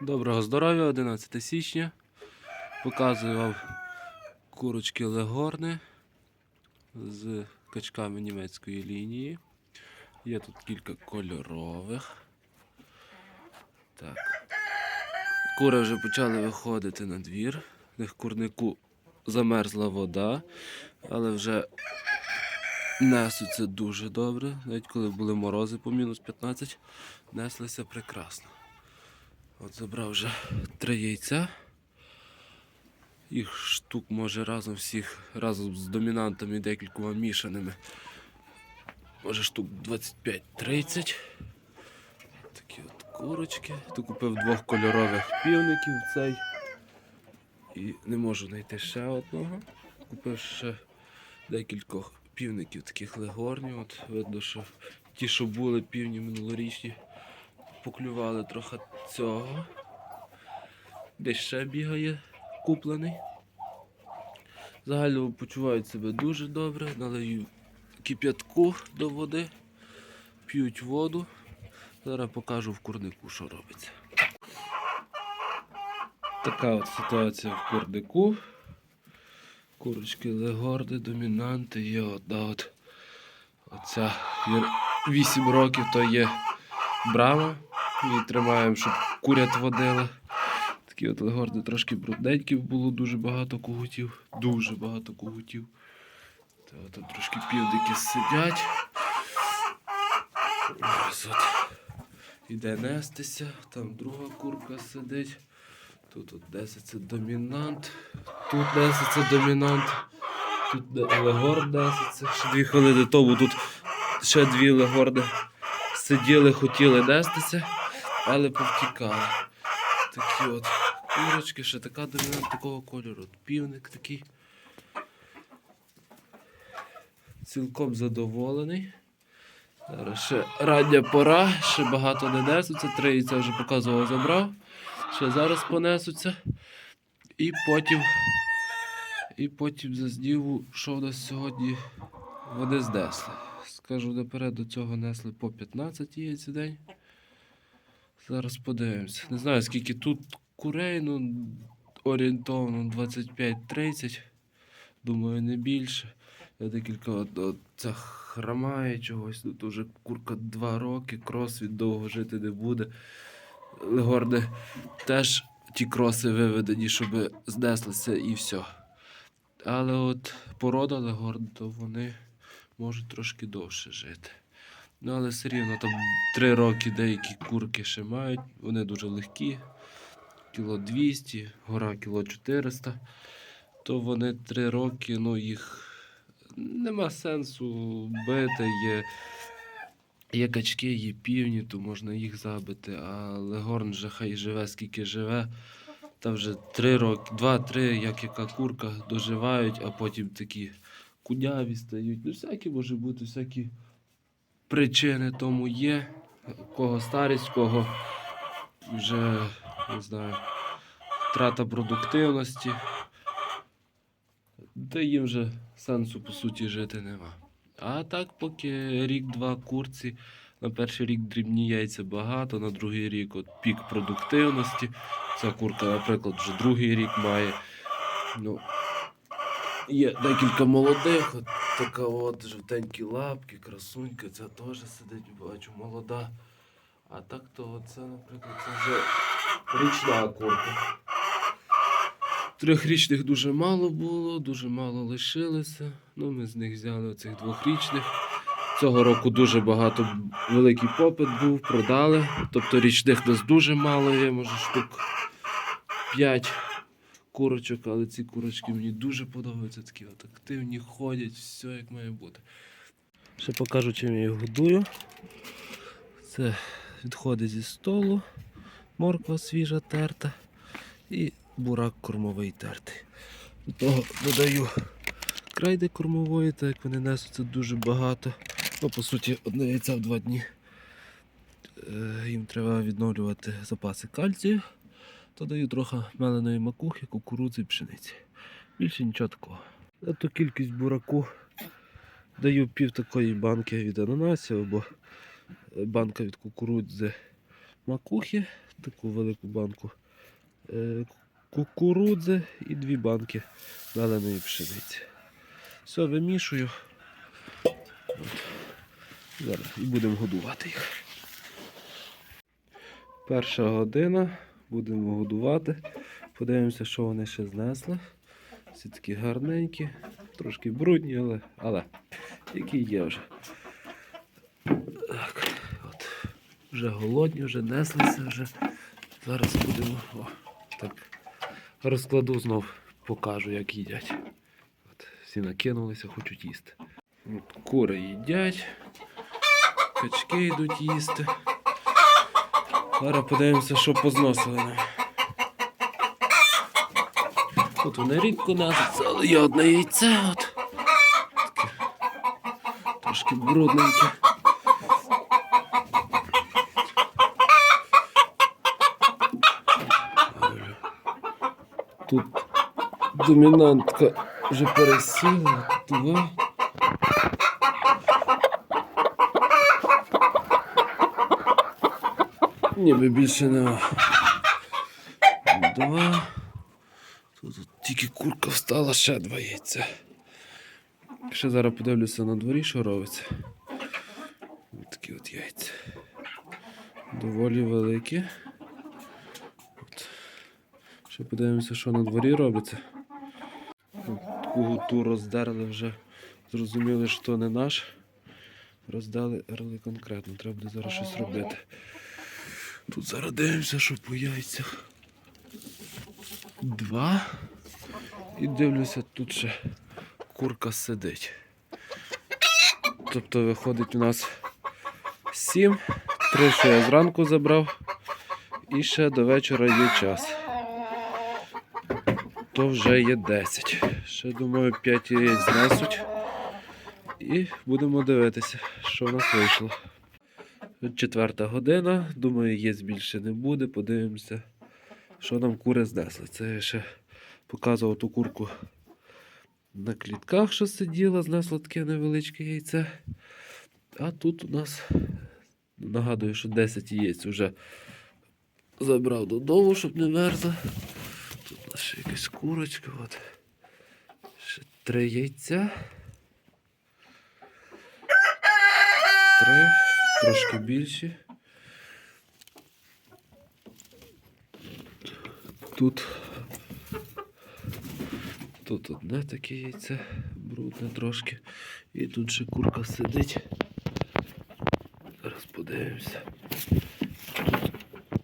Доброго здоров'я, 11 січня. Показую вам курочки легорни з качками німецької лінії. Є тут кілька кольорових. Так. Кури вже почали виходити на двір. В них курнику замерзла вода, але вже несуться дуже добре. Навіть коли були морози по мінус 15, неслися прекрасно. От забрав вже три яйця. Їх штук може разом всіх, разом з домінантами декількома мішаними. Може штук 25-30. Такі от курочки. Тут купив двох кольорових півників цей. І не можу знайти ще одного. Купив ще декількох півників таких легорнів. От видно, що ті, що були півні минулорічні, поклювали трохи цього. Десь ще бігає куплений. Загально почувають себе дуже добре, налию кип'ятку до води, п'ють воду. Зараз покажу в курнику, що робиться. Така от ситуація в курнику. Курочки легорди, домінанти є одна от. Оця 8 років то є брама. Її тримаємо, щоб курят водили. Такі от легорди трошки брудненькі було, дуже багато когутів. Дуже багато когутів. Та там трошки півники сидять. Ось от. Іде нестися, там друга курка сидить. Тут от несеться домінант. Тут несеться домінант. Тут легорд несеться. Ще дві хвилини тому тут ще дві легорди сиділи, хотіли нестися, але повтікали. Такі от курочки, ще така домінант такого кольору. Півник такий. Цілком задоволений. Зараз ще рання пора, ще багато не несуться. Три яйця вже показував, забрав. Ще зараз понесуться. І потім. І потім за здіву, що в нас сьогодні вони знесли. Скажу наперед, до цього несли по 15 яєць в день. Зараз подивимося. Не знаю, скільки тут курей, ну орієнтовно 25-30. Думаю, не більше. Я декілька от, от, це хромає чогось. Тут уже курка 2 роки, крос довго жити не буде. Легорди теж ті кроси виведені, щоб знеслися і все. Але от порода легорд, то вони можуть трошки довше жити. Ну, але все рівно там 3 роки деякі курки ще мають, вони дуже легкі. Кіло 200, гора кіло 400. То вони 3 роки, ну їх нема сенсу бити. Є, є качки, є півні, то можна їх забити, а легорн же хай живе скільки живе. Та вже 3 роки, 2-3, як яка курка, доживають, а потім такі кудяві стають. Ну, всякі може бути, всякі причини тому є. Кого старість, кого вже не знаю, втрата продуктивності. Та їм вже сенсу по суті жити нема. А так, поки рік-два курці, на перший рік дрібні яйця багато, на другий рік от пік продуктивності. Ця курка, наприклад, вже другий рік має. Ну, є декілька молодих, от така от жовтенькі лапки, красунька, ця теж сидить, бачу, молода. А так то це, наприклад, це вже річна курка. Трьохрічних дуже мало було, дуже мало лишилося. Ну, ми з них взяли оцих двохрічних. Цього року дуже багато великий попит був, продали. Тобто річних нас дуже мало є, може штук 5 курочок, але ці курочки мені дуже подобаються, такі от активні, ходять, все як має бути. Ще покажу, чим я їх годую. Це відходи зі столу, морква свіжа терта і бурак кормовий тертий. До того додаю крайди кормової, так як вони несуться дуже багато. Ну, по суті, одне яйця в два дні. Е, Їм треба відновлювати запаси кальцію. То даю трохи меленої макухи, кукурудзи і пшениці. Більше нічого такого. На ту кількість бураку даю пів такої банки від ананасів або е, банка від кукурудзи макухи. таку велику банку е, кукурудзи і дві банки меленої пшениці. Все, вимішую. Зараз і будемо годувати їх. Перша година. Будемо годувати. Подивимося, що вони ще знесли. Всі такі гарненькі, трошки брудні, але, але які є вже. Так, от. Вже голодні, вже неслися, вже. Зараз будемо. О, так. Розкладу знов, покажу, як їдять. От, всі накинулися, хочуть їсти. От, кури їдять, качки йдуть їсти. Зараз подивимося, що позносили. Тут вони рідко несуться, але одне яйце. От. Трошки брудненьке. Тут домінантка вже пересіла, два. Ніби більше нема. Два. Тут тільки курка встала, ще два яйця. Ще зараз подивлюся на дворі, що робиться. Ось такі от яйця. Доволі великі. От. Ще подивимося, що на дворі робиться. Таку роздерли вже. Зрозуміли, що не наш. Роздали конкретно. Треба буде зараз щось робити. Тут зараз дивимося, що по яйцях. Два. І дивлюся, тут ще курка сидить. Тобто виходить у нас сім. Три, що я зранку забрав. І ще до вечора є час. То вже є 10. Ще думаю, 5 яєць знесуть. І будемо дивитися, що в нас вийшло. Четверта година. Думаю, яєць більше не буде. Подивимося, що нам кури знесли. Це я ще показував ту курку на клітках, що сиділа, знесла таке невеличке яйце. А тут у нас нагадую, що 10 яєць вже забрав додому, щоб не мерзла. Тут у нас ще якась курочка. От. Ще три яйця. Три, трошки більші. Тут. Тут одне таке яйце, брудне трошки. І тут ще курка сидить. Зараз подивимося.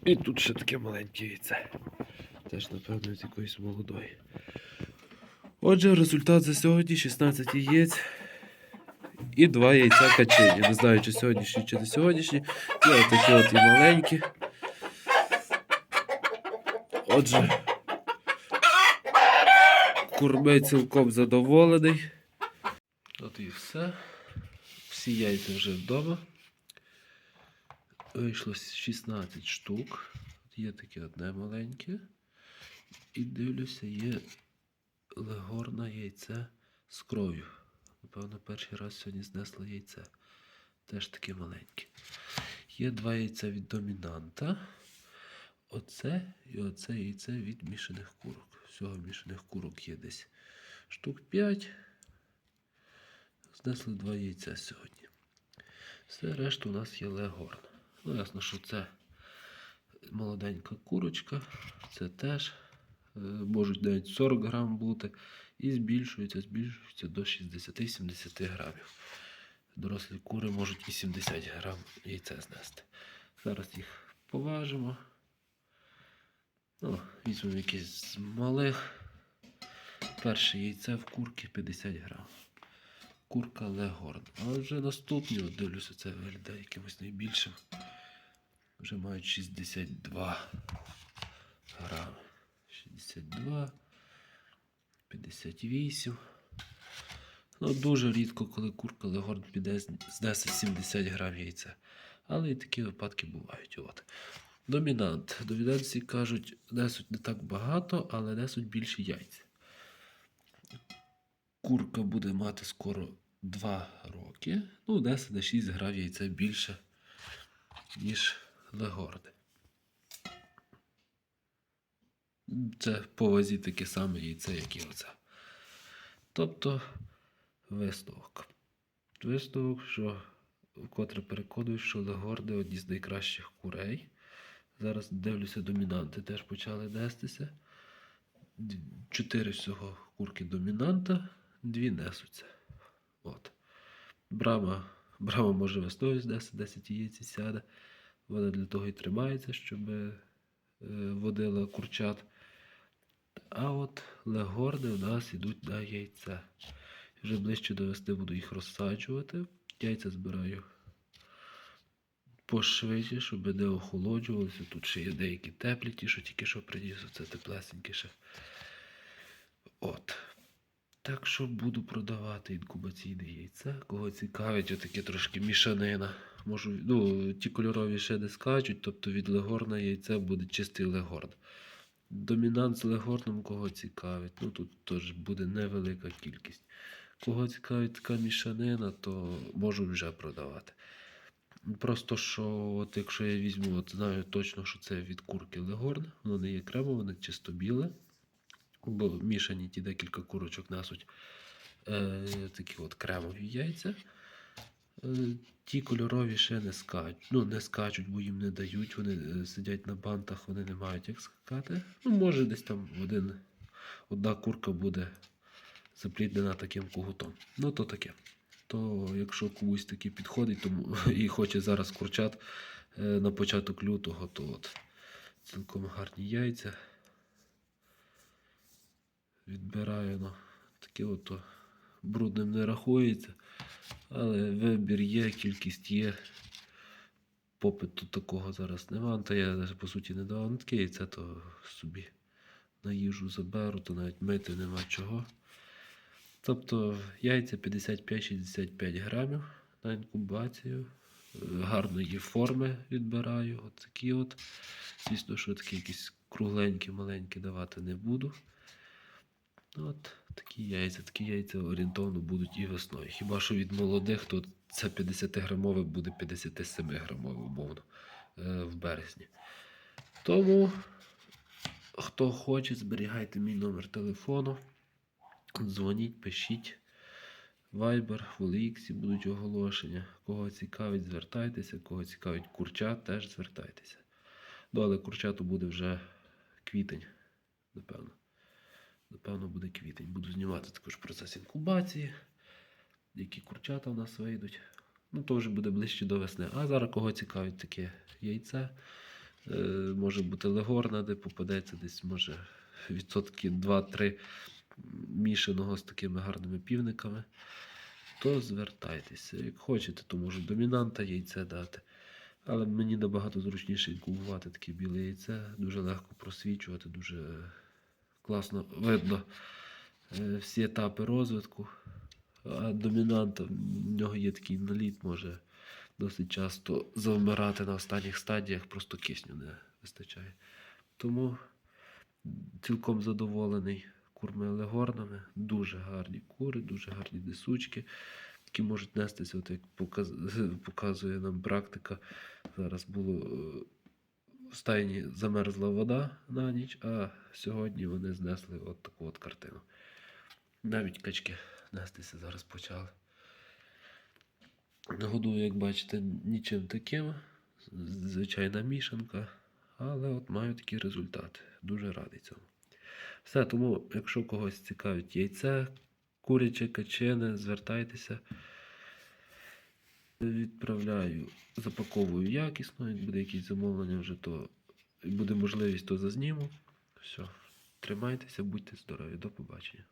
І тут ще таке маленьке яйце. Теж, напевно, з якоїсь молодої. Отже, результат за сьогодні 16 яєць і 2 яйця качині. Не знаю, чи сьогоднішні, чи не сьогоднішні. Є отакі от і маленькі. Отже, курми цілком задоволений. От і все. Всі яйця вже вдома. Вийшло 16 штук. Є таке одне маленьке. І дивлюся, є легорне яйце з кров'ю. Напевно, перший раз сьогодні знесло яйце. Теж таке маленьке. Є два яйця від домінанта. Оце і оце яйце від мішаних курок. Всього мішаних курок є десь штук 5. Знесли два яйця сьогодні. Все решта у нас є легорн. Ну, ясно, що це молоденька курочка, це теж е, можуть навіть 40 грам бути. І збільшується, збільшується до 60-70 грамів. Дорослі кури можуть і 70 грам яйця знести. Зараз їх поважимо. Ну, візьмемо якісь з малих. Перше яйце в курки 50 грам. Курка легорн. А вже наступні, от дивлюся, це виглядає якимось найбільшим. Вже мають 62 грами. 62, 58. Ну, дуже рідко, коли курка легорн піде, знесе 70 грам яйця. Але і такі випадки бувають. От. Домінант. Домінанці кажуть, несуть не так багато, але несуть більше яйця. Курка буде мати скоро 2 роки. Ну, несе на 6 грам яйця більше, ніж легорди. Це по вазі таке саме яйце, як і оце. Тобто висновок. Висновок, що вкотре переконую, що легорди одні з найкращих курей. Зараз дивлюся, домінанти теж почали нестися. Чотири всього курки домінанта, дві несуться. От. Брама, брама може весною знести, 10 яєць і сяде. Вона для того і тримається, щоб е, водила курчат. А от легорди у нас йдуть на яйця. Вже ближче до весни буду їх розсаджувати. Яйця збираю пошвидше, щоб не охолоджувалися. Тут ще є деякі теплі, ті, що тільки що приніс, це теплесенькі ще. От. Так що буду продавати інкубаційне яйце. Кого цікавить, отаке трошки мішанина. Можу, ну, ті кольорові ще не скачуть, тобто від легорна яйця буде чистий легорн. Домінант з легорном кого цікавить. Ну тут теж буде невелика кількість. Кого цікавить така мішанина, то можу вже продавати. Просто що, от якщо я візьму, от знаю точно, що це від курки легорн, воно не є кремове, воно чисто біле. Бо мішані ті декілька курочок несуть е, такі от кремові яйця. Е, ті кольорові ще не скачуть. Ну, не скачуть, бо їм не дають. Вони е, сидять на бантах, вони не мають як скакати. Ну, може, десь там один, одна курка буде запліднена таким когутом. Ну, то таке. То якщо комусь таки підходить тому, і хоче зараз курчат е, на початок лютого, то от цілком гарні яйця. Відбираю, ну, таке от брудним не рахується. Але вибір є, кількість є. Попиту такого зараз нема. Та я по суті не на таке яйце, то собі на їжу заберу, то навіть мити нема чого. Тобто яйця 55-65 грамів на інкубацію. Гарної форми відбираю. От такі от. Звісно, що такі якісь кругленькі, маленькі давати не буду. От такі яйця, такі яйця орієнтовно будуть і весною. Хіба що від молодих, то це 50 грамове буде 57 грамове, умовно, е, в березні. Тому, хто хоче, зберігайте мій номер телефону. Дзвоніть, пишіть. Viber, в OLX будуть оголошення. Кого цікавить, звертайтеся. Кого цікавить курчат, теж звертайтеся. Ну, але курчату буде вже квітень, напевно. Напевно, буде квітень. Буду знімати також процес інкубації, які курчата у нас вийдуть. Ну, то вже буде ближче до весни. А зараз кого цікавить таке яйце. Е, може бути легорна, де попадеться десь, може, відсотки 2-3 мішаного з такими гарними півниками. То звертайтеся. Як хочете, то можу домінанта яйце дати. Але мені набагато зручніше інкубувати таке біле яйце. Дуже легко просвічувати, дуже класно видно е, всі етапи розвитку. А домінанта, в нього є такий наліт, може досить часто завмирати на останніх стадіях, просто кисню не вистачає. Тому цілком задоволений курми легорнами. Дуже гарні кури, дуже гарні несучки, які можуть нестися, от як показує нам практика. Зараз було е, в стайні замерзла вода на ніч, а сьогодні вони знесли от таку от картину. Навіть качки нестися зараз почали. Годую, як бачите, нічим таким. Звичайна мішанка. Але от маю такі результати. Дуже радий цьому. Все, тому, якщо когось цікавить яйце, куряче, качене, звертайтеся. Відправляю, запаковую якісно, як буде якісь замовлення вже, то буде можливість, то зазніму. Все. Тримайтеся, будьте здорові. До побачення.